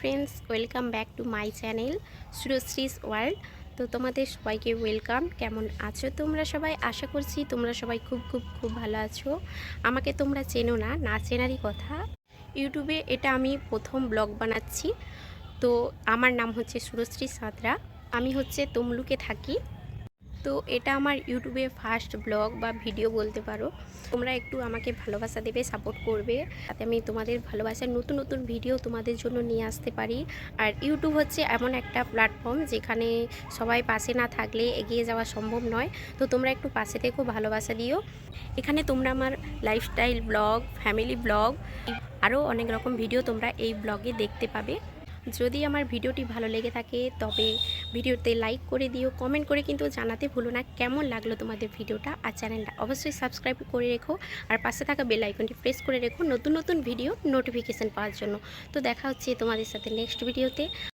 Friends welcome back to my channel Surashree's world তো তোমাদের সবাইকে ওয়েলকাম কেমন আছো তোমরা সবাই? আশা করছি তোমরা সবাই খুব খুব খুব ভালো আছো। আমাকে তোমরা চেনো না না চেনারই কথা। ইউটিউবে এটা আমি প্রথম ব্লগ বানাচ্ছি। তো আমার নাম হচ্ছে সুরশ্রী সাঁতরা। আমি হচ্ছে তমলুকে থাকি। তো এটা আমার ইউটিউবে ফার্স্ট ব্লগ বা ভিডিও বলতে পারো। তোমরা একটু আমাকে ভালোবাসা দেবে সাপোর্ট করবে। যাতে আমি তোমাদের ভালোবাসার নতুন নতুন ভিডিও তোমাদের জন্য নিয়ে আসতে পারি। আর ইউটিউব হচ্ছে এমন একটা প্ল্যাটফর্ম যেখানে সবাই পাশে না থাকলে এগিয়ে যাওয়া সম্ভব নয়। তো তোমরা একটু পাশে থেকেও ভালোবাসা দিও। এখানে তোমরা আমার লাইফস্টাইল ব্লগ ফ্যামিলি ব্লগ আরও অনেক রকম ভিডিও তোমরা এই ব্লগে দেখতে পাবে। যদি আমার ভিডিওটি ভালো লেগে থাকে, তবে ভিডিওতে লাইক করে দিও কমেন্ট করে কিন্তু জানাতে ভুলো না কেমন লাগল তোমাদের ভিডিওটা, আর চ্যানেলটা অবশ্যই সাবস্ক্রাইব করে রেখো, আর পাশে থাকা বেল আইকনটি প্রেস করে রেখো নতুন নতুন ভিডিও নোটিফিকেশান পাওয়ার জন্য। তো দেখা হচ্ছে তোমাদের সাথে নেক্সট ভিডিওতে